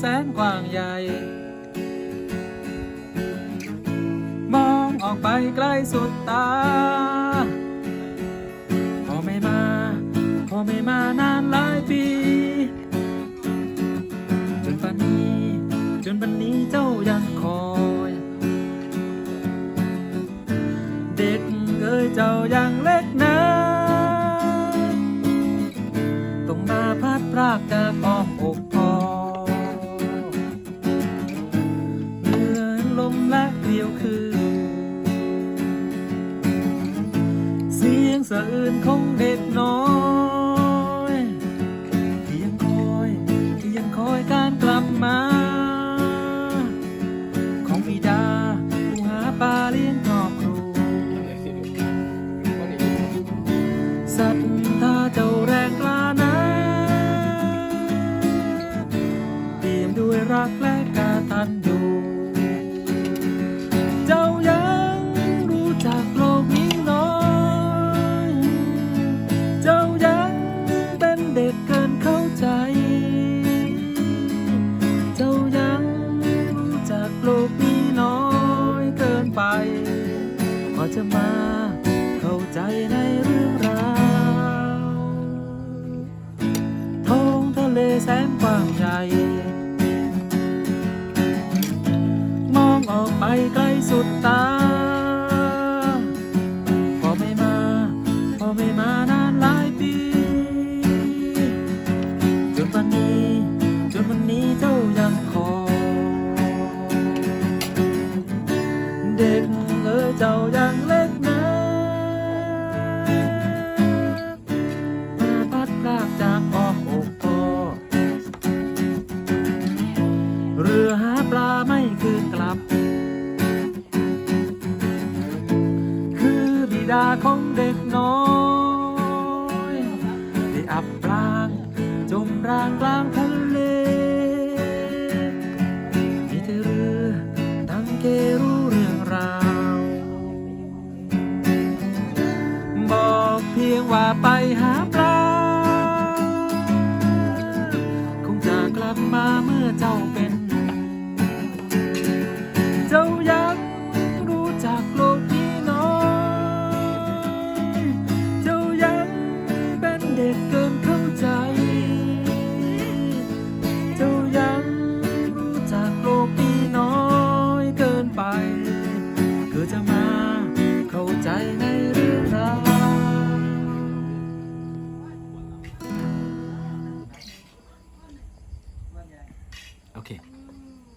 แสนกว้างใหญ่ มองออกไปไกลสุดตา พอไม่มา พอไม่มานานหลายปี จนปันนี้ จนปันนี้เจ้ายัง สะอื้นของเด็กน้อยที่ยังคอยที่ยังคอยการกลับมา ของบิดาผู้หาปลาเลี้ยงครอบครัวศรัทธาเจ้าแรงกล้านะเปี่ยมด้วยรักและกาตันอยู่ จะมา เข้าใจในเรื่องราวท้องทะเลแสนกว้างใหญ่ มองออกไปไกลสุดตา พอไม่มา พอไม่มานานหลายปี จนวันนี้ จนวันนี้เจ้ายังคอยเด็ คืนกลับคือบิดาของเด็กน้อย ได้อับปราง จมรางกลางท